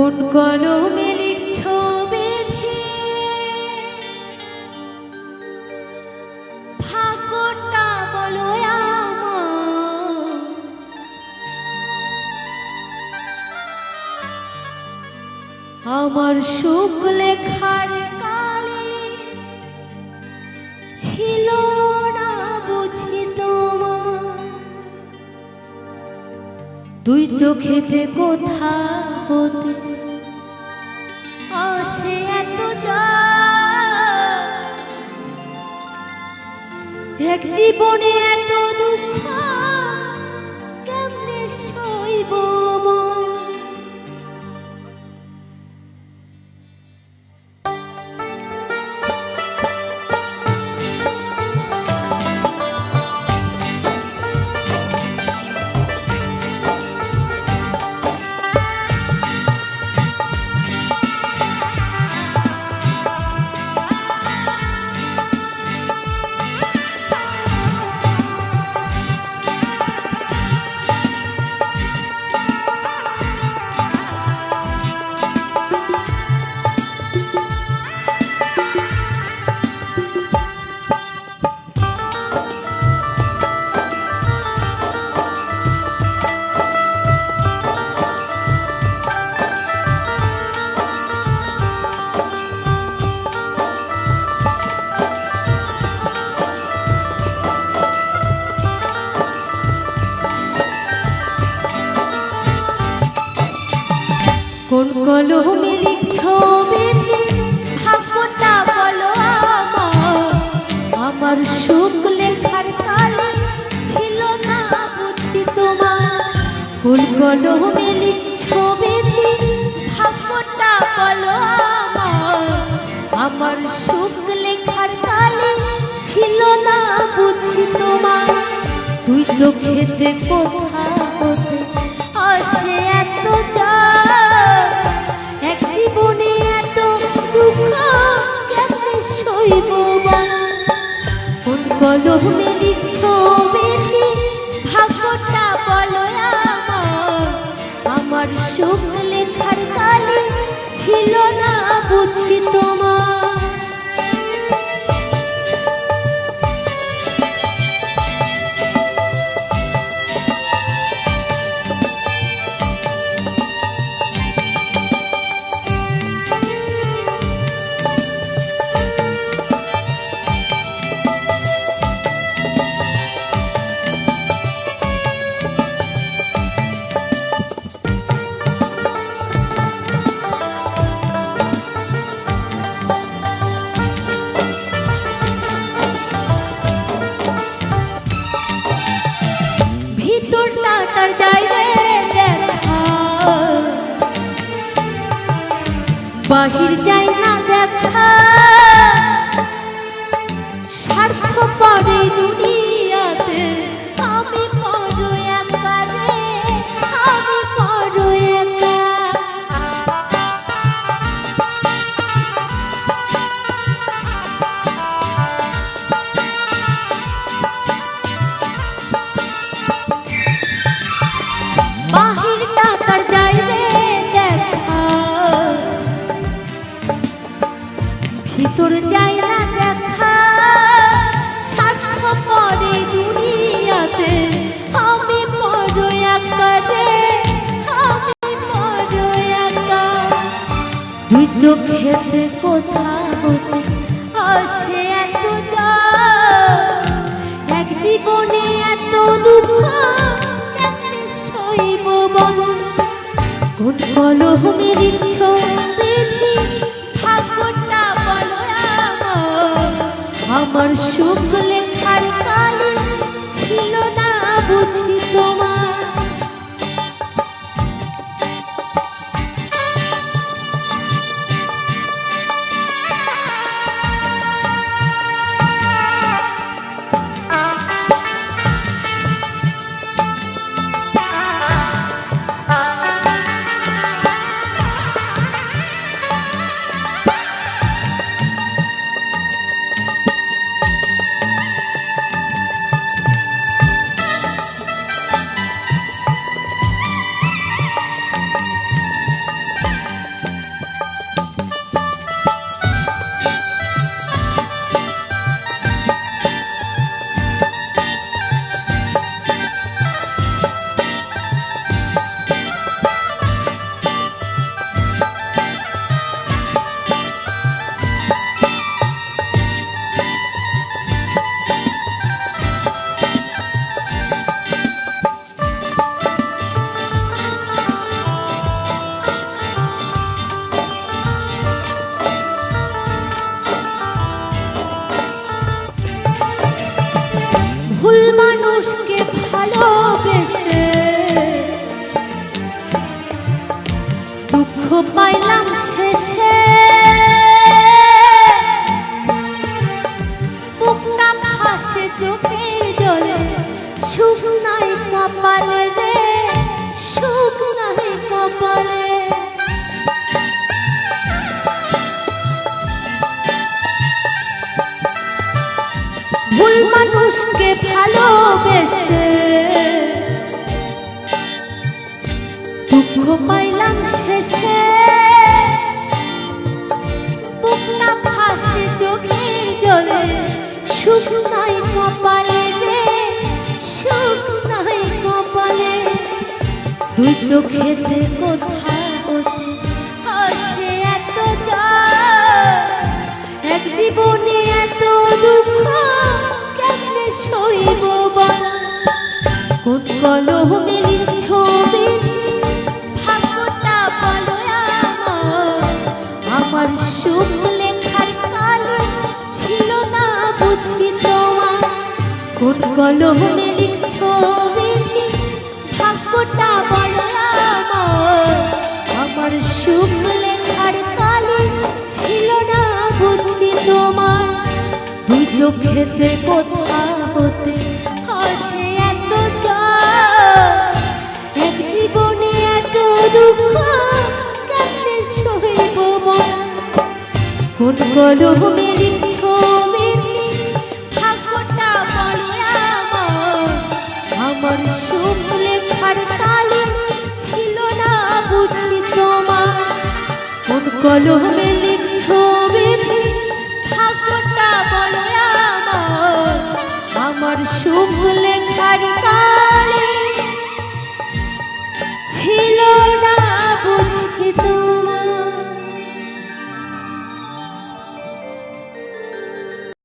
কোন কলমে লিখছ বেধে? ভাগ্যটা বলো আমার সুখ লেখার কালে ছিল না বুঝি তোমার। দুই চোখেতে কোথা হতে জীবনে এত দুঃখ কোন কলমে লিখছ বিধি বলো আমার। সুখ লেখার কালে ছিল না বুঝি তোমার। তুই চোখেতে কোথা আসে এত এক জীবনে এত দুঃখ কেমনে সইব? কোন কলমে লিখছ বেধি ছিল না বুঝি তোমার বাহির যায় না দেখা। যায় না দেখা। স্বার্থ পরে দুনিয়াতে আমি বড় একা রে আমি একা দুই চোখেতে কোথা হতে আসে এত জীবনে এত দুঃখ সইব বল? আমার সুখ মানুষকে ভালোবেসে দুঃখ পাইলাম শেষে। সুখ নাই কপালে রে সুখ নাই কপালে ভালোবেসে। দুঃখ পাইলাম শেষে। বুকটা ভাসে চোখের জলে। সুখ নাই কপালে রে, সুখ নাই কপালে। দুই চোখেতে কোথা কোন কলমে ছবি ভাগ্যটা বলো আমার। আমার সুখ লেখার কালো ছিল না বুঝি তোমার। দুই চোখেতে কোথা হতে হাসে কোন মেরি ছবি। ঠাকুরটা বলো আমার লেখার কালে ছিল না বুঝি তোমার। মন কলমের